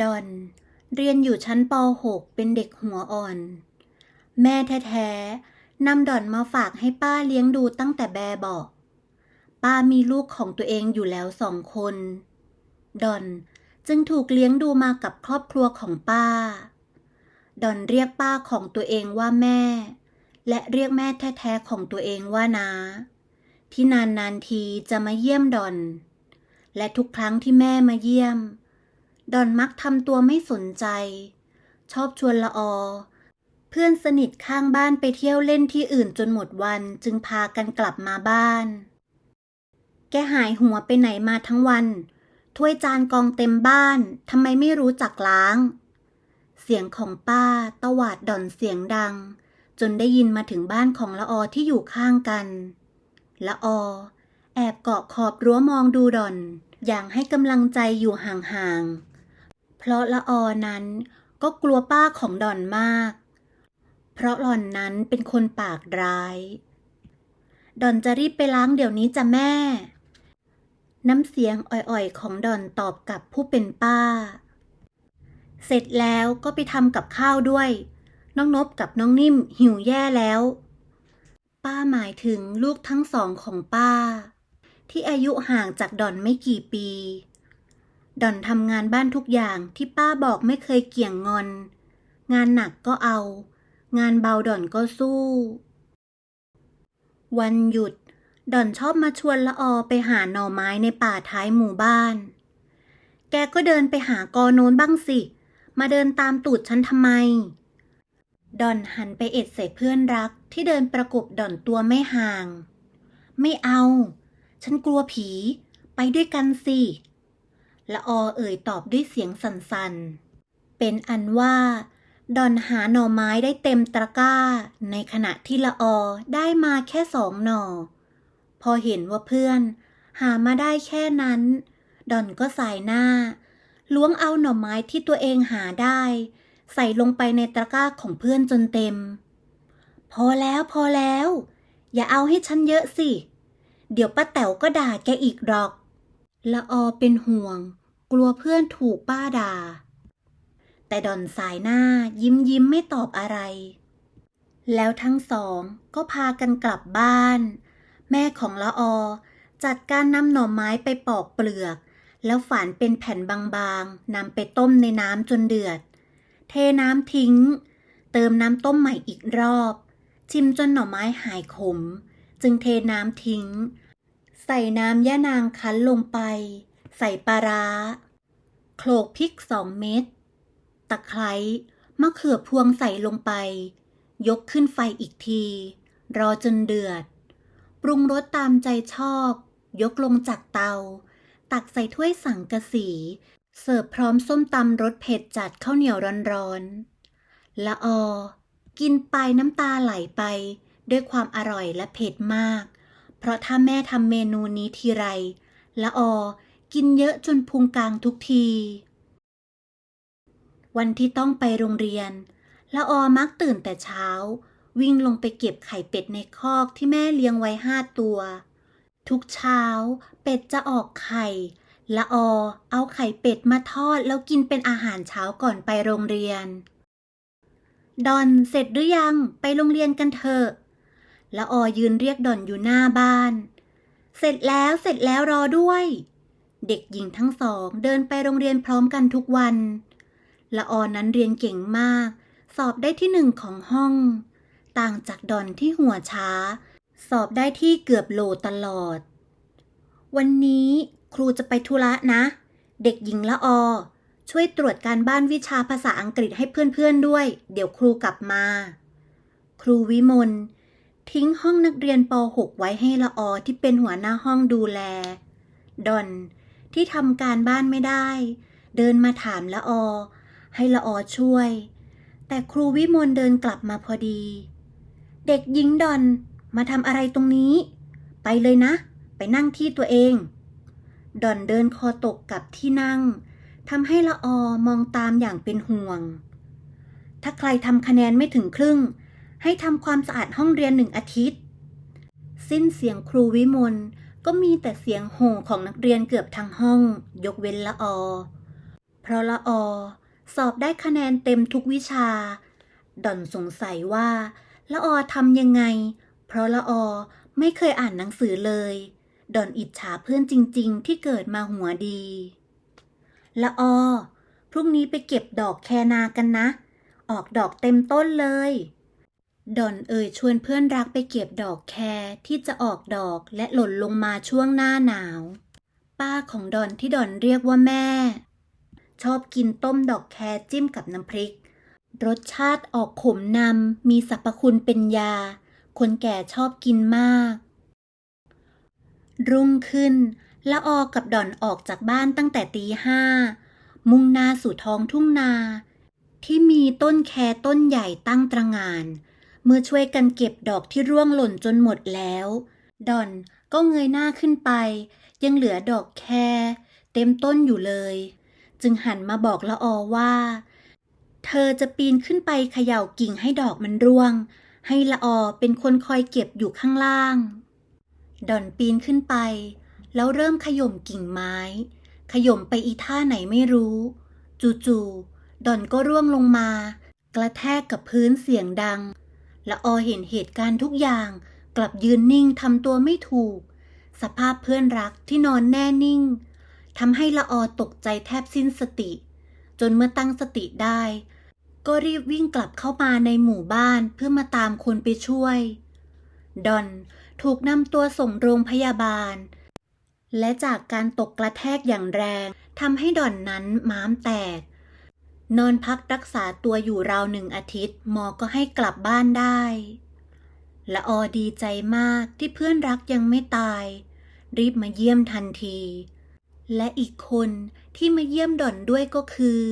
ดอน เรียนอยู่ชั้นป .6 เป็นเด็กหัวอ่อน แม่แท้ๆนำดอนมาฝากให้ป้าเลี้ยงดูตั้งแต่แบบเบาะป้ามีลูกของตัวเองอยู่แล้วสองคน ดอนจึงถูกเลี้ยงดูมากับครอบครัวของป้า ดอนเรียกป้าของตัวเองว่าแม่ และเรียกแม่แท้ๆของตัวเองว่านาที่นานๆทีจะมาเยี่ยมดอน และทุกครั้งที่แม่มาเยี่ยม ดอนมักทำตัวไม่สนใจ ชอบชวนละออ เพื่อนสนิทข้างบ้านไปเที่ยวเล่นที่อื่นจนหมดวันจึงพากันกลับมาบ้าน แกหายหัวไปไหนมาทั้งวัน ถ้วยจานกองเต็มบ้านทำไมไม่รู้จักล้าง เสียงของป้าตวาดดอนเสียงดัง จนได้ยินมาถึงบ้านของละออที่อยู่ข้างกัน ละออ แอบเกาะขอบรั้วมองดูดอนอย่างให้กำลังใจอยู่ห่างๆ เพราะละออนั้นก็กลัวป้าของดอนมาก เพราะหล่อนนั้นเป็นคนปากร้าย ดอนจะรีบไปล้างเดี๋ยวนี้จ้ะแม่ น้ำเสียงอ่อยๆ ของดอนตอบกับผู้เป็นป้า เสร็จแล้วก็ไปทำกับข้าวด้วย น้องนบกับน้องนิ่มหิวแย่แล้ว ป้าหมายถึงลูกทั้งสองของป้า ที่อายุห่างจากดอนไม่กี่ปี ดอนทำงานบ้านทุกอย่างที่ป้าบอกไม่เคยเกี่ยงงอน งานหนักก็เอา งานเบาดอนก็สู้ วันหยุด ดอนชอบมาชวนละออไปหาหน่อไม้ในป่าท้ายหมู่บ้าน แกก็เดินไปหากอโน้นบ้างสิ มาเดินตามตูดฉันทำไม ดอนหันไปเอ็ดใส่เพื่อนรักที่เดินประกบดอนตัวไม่ห่าง ไม่เอา ฉันกลัวผี ไปด้วยกันสิ ละออเอ่ยตอบด้วยเสียงสั่นๆ เป็นอันว่า ดอนหาหน่อไม้ได้เต็มตะกร้า ในขณะที่ละออได้มาแค่สองหน่อ พอเห็นว่าเพื่อน หามาได้แค่นั้น ดอนก็สายหน้า ล้วงเอาหน่อไม้ที่ตัวเองหาได้ ใส่ลงไปในตะกร้าของเพื่อนจนเต็ม พอแล้วพอแล้ว อย่าเอาให้ฉันเยอะสิ เดี๋ยวป้าแต๋วก็ด่าแกอีกหรอกละออเป็นห่วง กลัวเพื่อนถูกป้าด่า แต่ดอนสายหน้ายิ้มยิ้มไม่ตอบอะไร แล้วทั้งสองก็พากันกลับบ้าน แม่ของละออจัดการนำหน่อไม้ไปปอกเปลือก แล้วฝานเป็นแผ่นบางๆนำไปต้มในน้ำจนเดือด เทน้ำทิ้ง เติมน้ำต้มใหม่อีกรอบ ชิมจนหน่อไม้หายขม จึงเทน้ำทิ้ง ใส่น้ำย่านางคั้นลงไป ใส่ปลาร้า โขลกพริกสองเม็ด ตะไคร้มะเขือพวงใส่ลงไป ยกขึ้นไฟอีกที รอจนเดือด ปรุงรสตามใจชอบ ยกลงจากเตา ตักใส่ถ้วยสังกะสี เสิร์ฟพร้อมส้มตำรสเผ็ดจัดข้าวเหนียวร้อนๆ ละออ กินไปน้ำตาไหลไป ด้วยความอร่อยและเผ็ดมาก เพราะถ้าแม่ทำเมนูนี้ทีไรละออ กินเยอะจนพุงกลางทุกที วันที่ต้องไปโรงเรียนละออมักตื่นแต่เช้า วิ่งลงไปเก็บไข่เป็ดในคอกที่แม่เลี้ยงไว้ห้าตัว ทุกเช้า เป็ดจะออกไข่ละออเอาไข่เป็ดมาทอดแล้วกินเป็นอาหารเช้าก่อนไปโรงเรียน ดอนเสร็จหรือยังไปโรงเรียนกันเถอะละออยืนเรียกดอนอยู่หน้าบ้าน เสร็จแล้วเสร็จแล้วรอด้วย เด็กหญิงทั้งสองเดินไปโรงเรียนพร้อมกันทุกวัน ละออนนั้นเรียนเก่งมาก สอบได้ที่หนึ่งของห้อง ต่างจากดอนที่หัวช้า สอบได้ที่เกือบโลตลอด วันนี้ครูจะไปธุระนะ เด็กหญิงละออ ช่วยตรวจการบ้านวิชาภาษาอังกฤษให้เพื่อนๆด้วย เดี๋ยวครูกลับมา ครูวิมลทิ้งห้องนักเรียนป .6 ไว้ให้ละออที่เป็นหัวหน้าห้องดูแล ดอน ที่ทำการบ้านไม่ได้ เดินมาถามละออ ให้ละออช่วย แต่ครูวิมลเดินกลับมาพอดี เด็กหญิงดอนมาทำอะไรตรงนี้ ไปเลยนะ ไปนั่งที่ตัวเอง ดอนเดินคอตกกับที่นั่งทำให้ละออมองตามอย่างเป็นห่วง ถ้าใครทำคะแนนไม่ถึงครึ่ง ให้ทำความสะอาดห้องเรียนหนึ่งอาทิตย์ สิ้นเสียงครูวิมล ก็มีแต่เสียงโห่ของนักเรียนเกือบทั้งห้อง ยกเว้นละอ เพราะละอ สอบได้คะแนนเต็มทุกวิชา ดอนสงสัยว่า ละอทำยังไง เพราะละอไม่เคยอ่านหนังสือเลย ดอนอิจฉาเพื่อนจริง ๆ ที่เกิดมาหัวดี ละอ พรุ่งนี้ไปเก็บดอกแคนากันนะ ออกดอกเต็มต้นเลย ดอนเอ่ยชวนเพื่อนรักไปเก็บดอกแครที่จะออกดอกและหล่นลงมาช่วงหน้าหนาว ป้าของดอนที่ดอนเรียกว่าแม่ ชอบกินต้มดอกแครจิ้มกับน้ำพริก รสชาติออกขมนำมีสรรพคุณเป็นยา คนแก่ชอบกินมาก รุ่งขึ้นละออกับดอนออกจากบ้านตั้งแต่ตีห้า มุ่งหน้าสู่ท้องทุ่งนา ที่มีต้นแคต้นใหญ่ตั้งตระงาน เมื่อช่วยกันเก็บดอกที่ร่วงหล่นจนหมดแล้ว ดอนก็เงยหน้าขึ้นไป ยังเหลือดอกแคเต็มต้นอยู่เลย จึงหันมาบอกละออว่า เธอจะปีนขึ้นไปเขย่ากิ่งให้ดอกมันร่วง ให้ละออเป็นคนคอยเก็บอยู่ข้างล่าง ดอนปีนขึ้นไป แล้วเริ่มขย่มกิ่งไม้ ขย่มไปอีท่าไหนไม่รู้ จู่ๆดอนก็ร่วงลงมา กระแทกกับพื้นเสียงดัง ละออเห็นเหตุการณ์ทุกอย่าง กลับยืนนิ่งทำตัวไม่ถูก สภาพเพื่อนรักที่นอนแน่นิ่งทำให้ละออตกใจแทบสิ้นสติ จนเมื่อตั้งสติได้ ก็รีบวิ่งกลับเข้ามาในหมู่บ้านเพื่อมาตามคนไปช่วย ดอนถูกนำตัวส่งโรงพยาบาล และจากการตกกระแทกอย่างแรงทำให้ดอนนั้นม้ามแตก นอนพักรักษาตัวอยู่ราวหนึ่งอาทิตย์ หมอก็ให้กลับบ้านได้ ละออดีใจมากที่เพื่อนรักยังไม่ตาย รีบมาเยี่ยมทันที และอีกคนที่มาเยี่ยมดอนด้วยก็คือ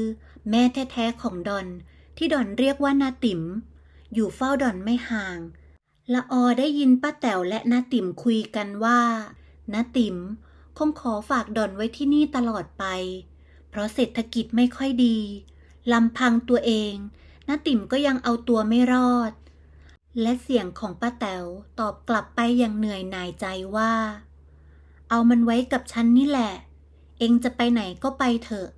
แม่แท้ๆของดอน ที่ดอนเรียกว่านาติ๋ม อยู่เฝ้าดอนไม่ห่าง ละออได้ยินป้าแต๋วและนาติ๋มคุยกันว่านาติ๋มคงขอฝากดอนไว้ที่นี่ตลอดไป เพราะเศรษฐกิจไม่ค่อยดี ลำพังตัวเองน้าติ๋มก็ยังเอาตัวไม่รอด และเสียงของป้าแต๋วตอบกลับไปอย่างเหนื่อยหน่ายใจว่า เอามันไว้กับฉันนี่แหละ เองจะไปไหนก็ไปเถอะ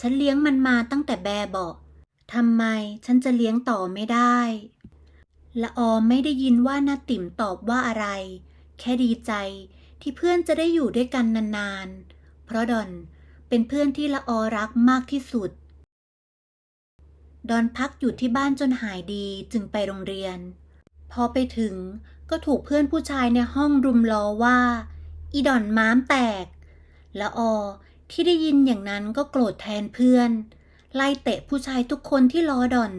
ฉันเลี้ยงมันมาตั้งแต่แบบเบาะทำไมฉันจะเลี้ยงต่อไม่ได้ละออไม่ได้ยินว่านาติ๋มตอบว่าอะไร แค่ดีใจที่เพื่อนจะได้อยู่ด้วยกันนานๆ เพราะดอนเป็นเพื่อนที่ละออรักมากที่สุด ดอนพักอยู่ที่บ้านจนหายดีจึงไปโรงเรียน พอไปถึงก็ถูกเพื่อนผู้ชายในห้องรุมล้อว่า อีดอนม้ามแตกละออที่ได้ยินอย่างนั้นก็โกรธแทนเพื่อน ไล่เตะผู้ชายทุกคนที่ล้อดอน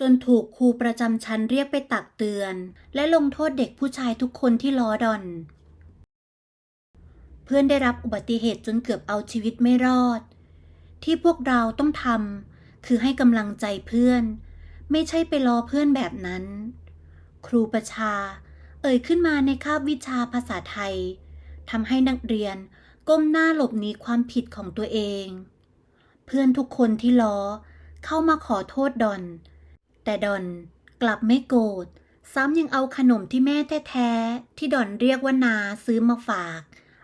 จนถูกครูประจำชั้นเรียกไปตักเตือน และลงโทษเด็กผู้ชายทุกคนที่ล้อดอน เพื่อนได้รับอุบัติเหตุจนเกือบเอาชีวิตไม่รอด ที่พวกเราต้องทำ คือให้กำลังใจเพื่อน ไม่ใช่ไปล้อเพื่อนแบบนั้น ครูประชา เอ่ยขึ้นมาในคาบวิชาภาษาไทยทำให้นักเรียนก้มหน้าหลบหนีความผิดของตัวเอง เพื่อนทุกคนที่ล้อเข้ามาขอโทษดอน แต่ดอนกลับไม่โกรธซ้ำยังเอาขนมที่แม่แท้ๆที่ดอนเรียกว่านาซื้อมาฝาก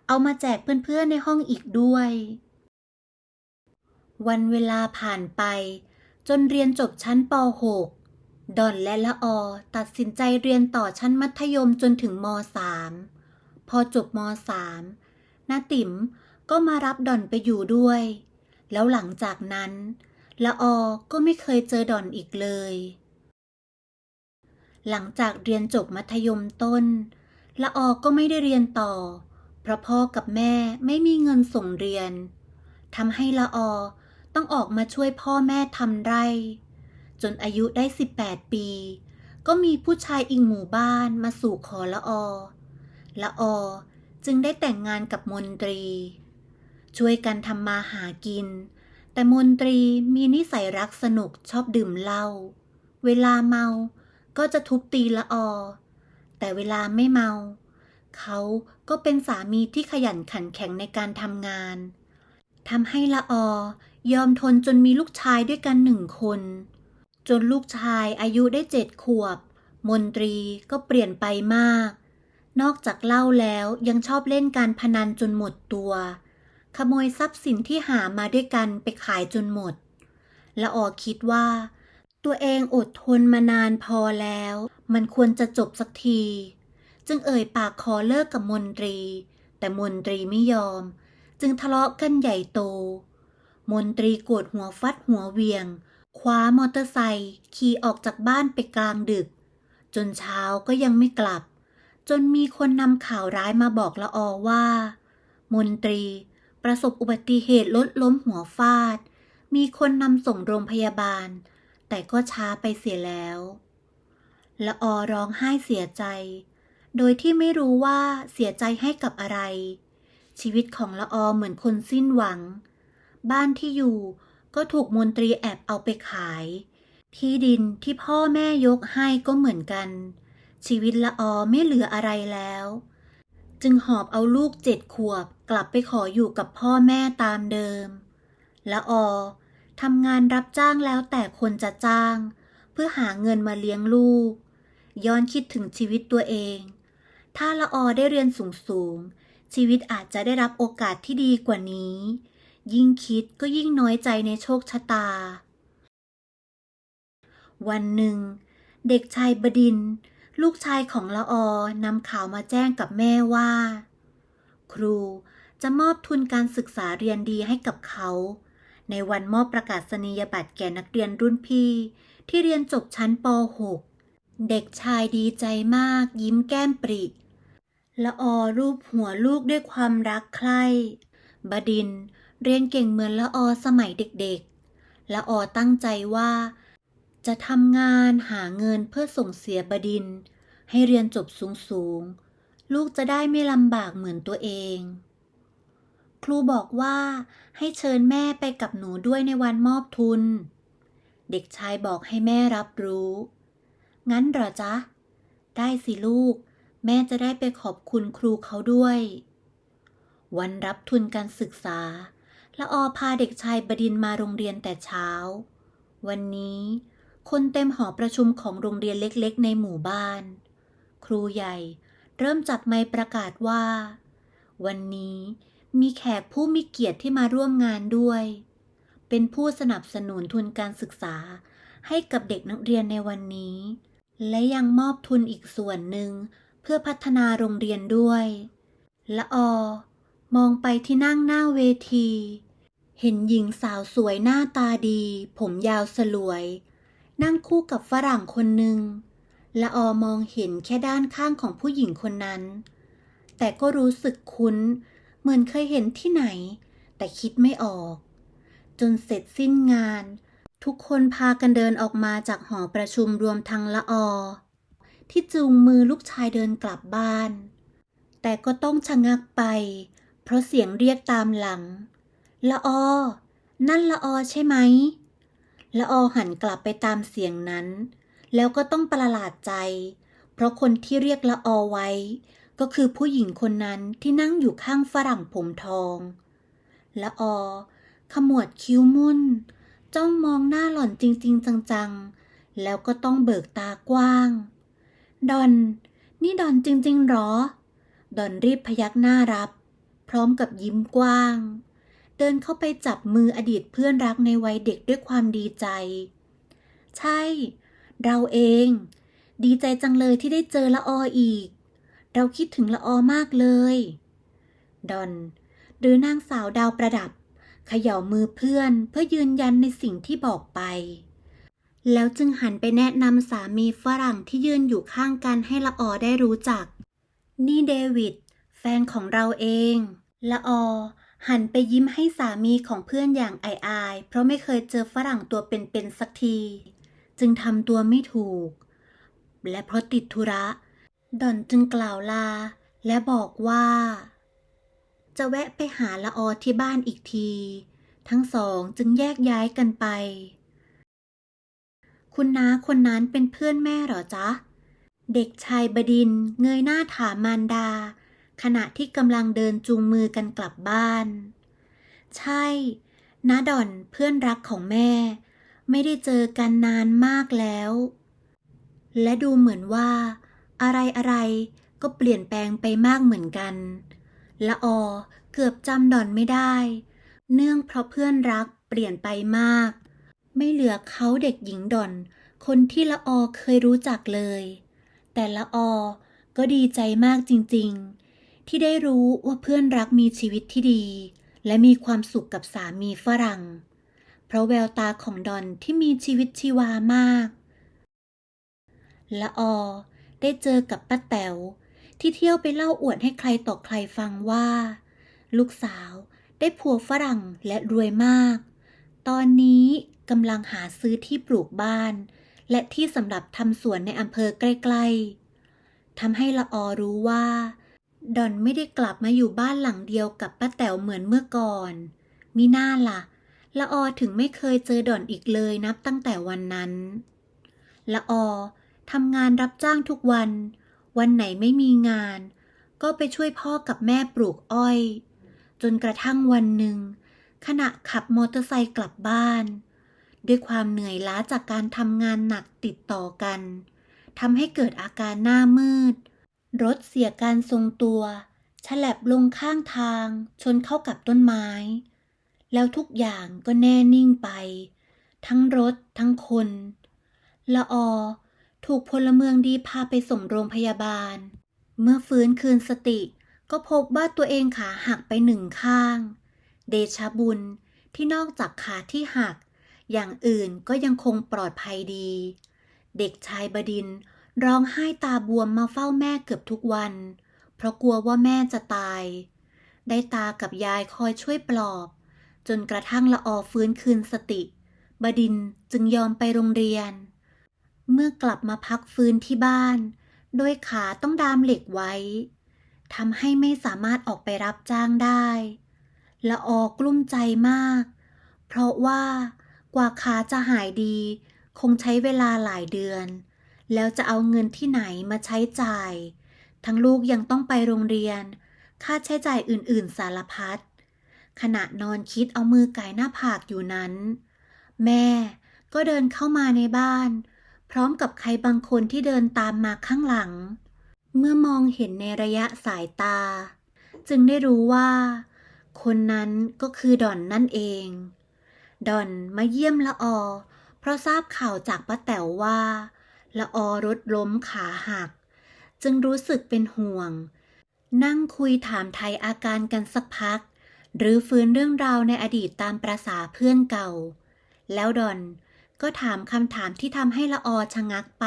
เอามาแจกเพื่อนๆในห้องอีกด้วย วันเวลาผ่านไป จนเรียนจบชั้นป .6 ดอนและละออตัดสินใจเรียนต่อชั้นมัธยมจนถึงม .3 พอจบม .3 นาติ๋มก็มารับดอนไปอยู่ด้วย แล้วหลังจากนั้น ละออก็ไม่เคยเจอดอนอีกเลย หลังจากเรียนจบมัธยมต้น ละออก็ไม่ได้เรียนต่อ เพราะพ่อกับแม่ไม่มีเงินส่งเรียนทำให้ละออ ต้องออกมาช่วยพ่อแม่ทำไร่ จนอายุได้ 18 ปี ก็มีผู้ชายอีกหมู่บ้านมาสู่ขอละอละอจึงได้แต่งงานกับมนตรี ช่วยกันทำมาหากิน แต่มนตรีมีนิสัยรักสนุกชอบดื่มเหล้าเวลาเมาก็จะทุบตีละอ แต่เวลาไม่เมา เขาก็เป็นสามีที่ขยันขันแข็งในการทำงานทำให้ละอ ยอมทนจนมีลูกชายด้วยกันหนึ่งคน จนลูกชายอายุได้เจ็ดขวบ มนตรีก็เปลี่ยนไปมาก นอกจากเล้าแล้วยังชอบเล่นการพนันจนหมดตัว ขโมยทรัพย์สินที่หามาด้วยกันไปขายจนหมดละออคิดว่า ตัวเองอดทนมานานพอแล้ว มันควรจะจบสักที จึงเอ่ยปากขอเลิกกับมนตรี แต่มนตรีไม่ยอม จึงทะเลาะกันใหญ่โต มนตรีโกรธหัวฟัดหัวเวียงคว้ามอเตอร์ไซค์ขี่ออกจากบ้านไปกลางดึก จนเช้าก็ยังไม่กลับ จนมีคนนำข่าวร้ายมาบอกละออว่า มนตรีประสบอุบัติเหตุรถล้มหัวฟาด มีคนนำส่งโรงพยาบาล แต่ก็ช้าไปเสียแล้วละออร้องไห้เสียใจ โดยที่ไม่รู้ว่าเสียใจให้กับอะไร ชีวิตของละออเหมือนคนสิ้นหวัง บ้านที่อยู่ ก็ถูกมนตรีแอบเอาไปขาย ที่ดินที่พ่อแม่ยกให้ก็เหมือนกัน ชีวิตละออไม่เหลืออะไรแล้ว จึงหอบเอาลูกเจ็ดขวบกลับไปขออยู่กับพ่อแม่ตามเดิม ละออทำงานรับจ้างแล้วแต่คนจะจ้าง เพื่อหาเงินมาเลี้ยงลูก ย้อนคิดถึงชีวิตตัวเอง ถ้าละออได้เรียนสูงๆชีวิตอาจจะได้รับโอกาสที่ดีกว่านี้ ยิ่งคิดก็ยิ่งน้อยใจในโชคชะตา วันหนึ่ง เด็กชายบดิน ลูกชายของละออนำข่าวมาแจ้งกับแม่ว่า ครูจะมอบทุนการศึกษาเรียนดีให้กับเขา ในวันมอบประกาศนียบัตรแก่นักเรียนรุ่นพี่ ที่เรียนจบชั้นป .6 เด็กชายดีใจมากยิ้มแก้มปริละออรูปหัวลูกด้วยความรักใคร่บดิน เรียนเก่งเหมือนละออสมัยเด็กๆ ละออตั้งใจว่า จะทำงานหาเงินเพื่อส่งเสียบดิน ให้เรียนจบสูงๆ ลูกจะได้ไม่ลำบากเหมือนตัวเอง ครูบอกว่าให้เชิญแม่ไปกับหนูด้วยในวันมอบทุน เด็กชายบอกให้แม่รับรู้ งั้นเหรอจ๊ะ ได้สิลูก แม่จะได้ไปขอบคุณครูเขาด้วย วันรับทุนการศึกษา ละออพาเด็กชายบดินมาโรงเรียนแต่เช้า วันนี้ คนเต็มหอประชุมของโรงเรียนเล็กๆ ในหมู่บ้าน ครูใหญ่เริ่มจัดไมค์ประกาศว่า วันนี้มีแขกผู้มีเกียรติที่มาร่วมงานด้วย เป็นผู้สนับสนุนทุนการศึกษาให้กับเด็กนักเรียนในวันนี้ และยังมอบทุนอีกส่วนหนึ่งเพื่อพัฒนาโรงเรียนด้วย ละออมองไปที่นั่งหน้าเวที เห็นหญิงสาวสวยหน้าตาดี ผมยาวสลวย นั่งคู่กับฝรั่งคนหนึ่งละออมองเห็นแค่ด้านข้างของผู้หญิงคนนั้น แต่ก็รู้สึกคุ้น เหมือนเคยเห็นที่ไหน แต่คิดไม่ออก จนเสร็จสิ้นงาน ทุกคนพากันเดินออกมาจากหอประชุมรวมทั้งละออ ที่จูงมือลูกชายเดินกลับบ้าน แต่ก็ต้องชะงักไป เพราะเสียงเรียกตามหลัง ละออ นั่นละออใช่ไหม ละออหันกลับไปตามเสียงนั้น แล้วก็ต้องประหลาดใจ เพราะคนที่เรียกละออไว้ ก็คือผู้หญิงคนนั้นที่นั่งอยู่ข้างฝรั่งผมทอง ละออ ขมวดคิ้วมุ่น จ้องมองหน้าหล่อนจริง ๆ จัง ๆ แล้วก็ต้องเบิกตากว้าง ดอน นี่ดอนจริง ๆหรอ ดอนรีบพยักหน้ารับ พร้อมกับยิ้มกว้าง เดินเข้าไปจับมืออดีตเพื่อนรักในวัยเด็กด้วยความดีใจ ใช่ เราเอง ดีใจจังเลยที่ได้เจอละอออีก เราคิดถึงละออมากเลย ดอน หรือนางสาวดาวประดับเขย่ามือเพื่อนเพื่อยืนยันในสิ่งที่บอกไป แล้วจึงหันไปแนะนำสามีฝรั่งที่ยืนอยู่ข้างกันให้ละออได้รู้จัก นี่เดวิด แฟนของเราเอง ละออ หันไปยิ้มให้สามีของเพื่อนอย่างอายๆ เพราะไม่เคยเจอฝรั่งตัวเป็นๆสักที จึงทำตัวไม่ถูก และเพราะติดธุระ ดอนจึงกล่าวลา และบอกว่า จะแวะไปหาละออที่บ้านอีกที ทั้งสองจึงแยกย้ายกันไป คุณน้าคนนั้นเป็นเพื่อนแม่หรอจ๊ะ เด็กชายบดินเงยหน้าถามมารดา ขณะที่กำลังเดินจูงมือกันกลับบ้าน ใช่น้าดอนเพื่อนรักของแม่ ไม่ได้เจอกันนานมากแล้ว และดูเหมือนว่า อะไรอะไรๆก็เปลี่ยนแปลงไปมากเหมือนกัน ละออเกือบจำดอนไม่ได้ เนื่องเพราะเพื่อนรักเปลี่ยนไปมาก ไม่เหลือเขาเด็กหญิงดอน คนที่ละออเคยรู้จักเลย แต่ละออก็ดีใจมากจริงๆ ที่ได้รู้ว่าเพื่อนรักมีชีวิตที่ดี และมีความสุขกับสามีฝรั่ง เพราะแววตาของดอนที่มีชีวิตชีวามาก ละออได้เจอกับป้าแต๋วที่เที่ยวไปเล่าอวดให้ใครต่อใครฟังว่า ลูกสาวได้ผัวฝรั่งและรวยมาก ตอนนี้กำลังหาซื้อที่ปลูกบ้าน และที่สำหรับทำสวนในอำเภอใกล้ ๆทำให้ละออรู้ว่า ดอนไม่ได้กลับมาอยู่บ้านหลังเดียวกับป้าแต๋วเหมือนเมื่อก่อน มิน่าล่ะ ละออถึงไม่เคยเจอดอนอีกเลยนับตั้งแต่วันนั้น ละออทำงานรับจ้างทุกวัน วันไหนไม่มีงาน ก็ไปช่วยพ่อกับแม่ปลูกอ้อย จนกระทั่งวันหนึ่ง ขณะขับมอเตอร์ไซค์กลับบ้าน ด้วยความเหนื่อยล้าจากการทำงานหนักติดต่อกันทำให้เกิดอาการหน้ามืด รถเสียการทรงตัว ฉลับลงข้างทาง ชนเข้ากับต้นไม้ แล้วทุกอย่างก็แน่นิ่งไป ทั้งรถทั้งคน ละออ ถูกพลเมืองดีพาไปส่งโรงพยาบาล เมื่อฟื้นคืนสติ ก็พบว่าตัวเองขาหักไปหนึ่งข้าง เดชะบุญที่นอกจากขาที่หัก อย่างอื่นก็ยังคงปลอดภัยดี เด็กชายบดินท ร้องไห้ตาบวมมาเฝ้าแม่เกือบทุกวัน เพราะกลัวว่าแม่จะตาย ได้ตากับยายคอยช่วยปลอบ จนกระทั่งละออฟื้นคืนสติ บดินจึงยอมไปโรงเรียน เมื่อกลับมาพักฟื้นที่บ้าน โดยขาต้องดามเหล็กไว้ทำให้ไม่สามารถออกไปรับจ้างได้ละออกลุ้มใจมาก เพราะว่ากว่าขาจะหายดี คงใช้เวลาหลายเดือน แล้วจะเอาเงินที่ไหนมาใช้จ่าย ทั้งลูกยังต้องไปโรงเรียน ค่าใช้จ่ายอื่นๆสารพัด ขณะนอนคิดเอามือไก่หน้าผากอยู่นั้น แม่ก็เดินเข้ามาในบ้าน พร้อมกับใครบางคนที่เดินตามมาข้างหลัง เมื่อมองเห็นในระยะสายตา จึงได้รู้ว่า คนนั้นก็คือดอนนั่นเอง ดอนมาเยี่ยมละออ เพราะทราบข่าวจากป้าแต๋วว่า ละออรถล้มขาหัก จึงรู้สึกเป็นห่วง นั่งคุยถามไทยอาการกันสักพัก หรือฟื้นเรื่องราวในอดีตตามประษาเพื่อนเก่า แล้วดอนก็ถามคำถามที่ทำให้ละออชะงักไป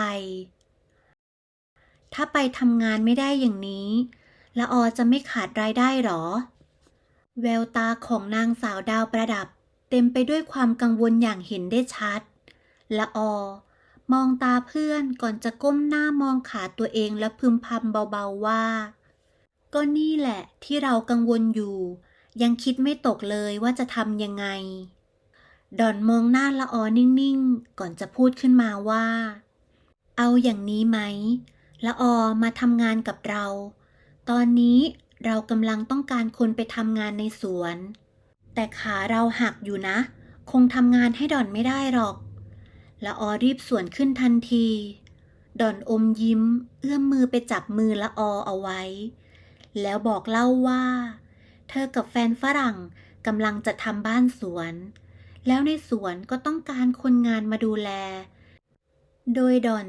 ถ้าไปทำงานไม่ได้อย่างนี้ ละออจะไม่ขาดรายได้หรอ แววตาของนางสาวดาวประดับ เต็มไปด้วยความกังวลอย่างเห็นได้ชัด ละออ มองตาเพื่อนก่อนจะก้มหน้ามองขาตัวเองและพึมพำเบาๆว่า ก็นี่แหละที่เรากังวลอยู่ ยังคิดไม่ตกเลยว่าจะทำยังไง ดอนมองหน้าละออนิ่งๆ ก่อนจะพูดขึ้นมาว่า เอาอย่างนี้ไหมละออมาทำงานกับเรา ตอนนี้เรากำลังต้องการคนไปทำงานในสวน แต่ขาเราหักอยู่นะ คงทำงานให้ดอนไม่ได้หรอก ละออรีบสวนขึ้นทันที ดอนอมยิ้ม เอื้อมมือไปจับมือละออเอาไว้ แล้วบอกเล่าว่า เธอกับแฟนฝรั่งกำลังจะทำบ้านสวน แล้วในสวนก็ต้องการคนงานมาดูแล โดยดอน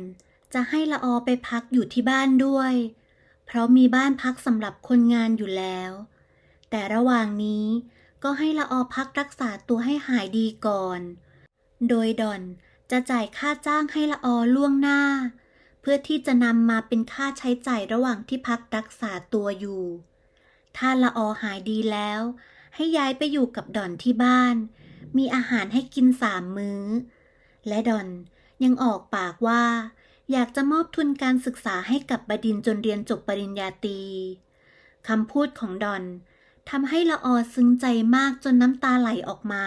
จะให้ละออไปพักอยู่ที่บ้านด้วย เพราะมีบ้านพักสำหรับคนงานอยู่แล้ว แต่ระหว่างนี้ก็ให้ละออพักรักษาตัวให้หายดีก่อน โดยดอน จะจ่ายค่าจ้างให้ละออล่วงหน้า เพื่อที่จะนำมาเป็นค่าใช้จ่ายระหว่างที่พักรักษาตัวอยู่ ถ้าละออหายดีแล้ว ให้ย้ายไปอยู่กับดอนที่บ้าน มีอาหารให้กินสามมื้อ และดอนยังออกปากว่า อยากจะมอบทุนการศึกษาให้กับบดินจนเรียนจบปริญญาตรีคำพูดของดอนทำให้ละออซึ้งใจมากจนน้ำตาไหลออกมา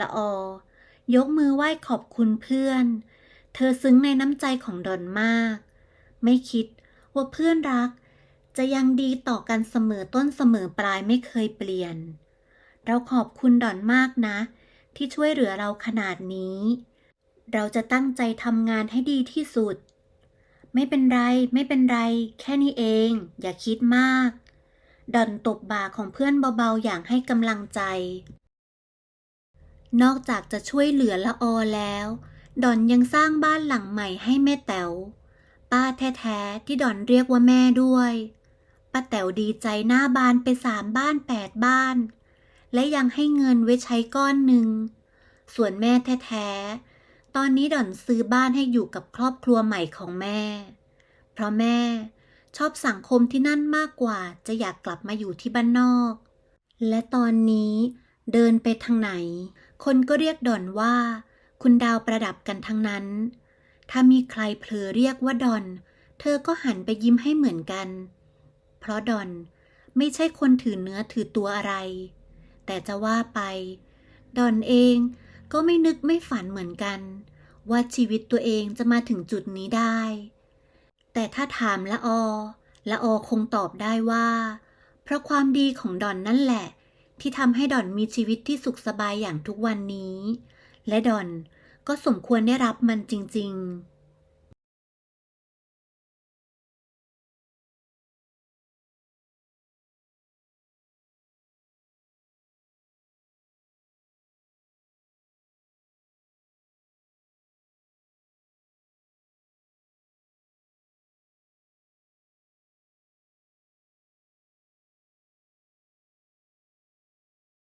ละออ ยกมือไหว้ขอบคุณเพื่อน เธอซึ้งในน้ำใจของดอนมาก ไม่คิดว่าเพื่อนรัก จะยังดีต่อกันเสมอต้นเสมอปลายไม่เคยเปลี่ยน เราขอบคุณดอนมากนะ ที่ช่วยเหลือเราขนาดนี้ เราจะตั้งใจทำงานให้ดีที่สุด ไม่เป็นไร ไม่เป็นไร แค่นี้เอง อย่าคิดมากดอนตบบ่าของเพื่อนเบาๆอย่างให้กำลังใจ นอกจากจะช่วยเหลือละออแล้ว ดอนยังสร้างบ้านหลังใหม่ให้แม่แต๋วป้าแท้ๆที่ดอนเรียกว่าแม่ด้วยป้าแต๋วดีใจหน้าบานไปสามบ้านแปดบ้าน และยังให้เงินไว้ใช้ก้อนหนึ่ง ส่วนแม่แท้ๆ ตอนนี้ดอนซื้อบ้านให้อยู่กับครอบครัวใหม่ของแม่ เพราะแม่ชอบสังคมที่นั่นมากกว่าจะอยากกลับมาอยู่ที่บ้านนอก และตอนนี้เดินไปทางไหน คนก็เรียกดอนว่า คุณดาวประดับกันทั้งนั้น ถ้ามีใครเผลอเรียกว่าดอน เธอก็หันไปยิ้มให้เหมือนกัน เพราะดอนไม่ใช่คนถือเนื้อถือตัวอะไร แต่จะว่าไป ดอนเองก็ไม่นึกไม่ฝันเหมือนกัน ว่าชีวิตตัวเองจะมาถึงจุดนี้ได้ แต่ถ้าถามละอละอคงตอบได้ว่า เพราะความดีของดอนนั่นแหละ ที่ทำให้ดอนมีชีวิตที่สุขสบายอย่างทุกวันนี้ และดอนก็สมควรได้รับมันจริง ๆ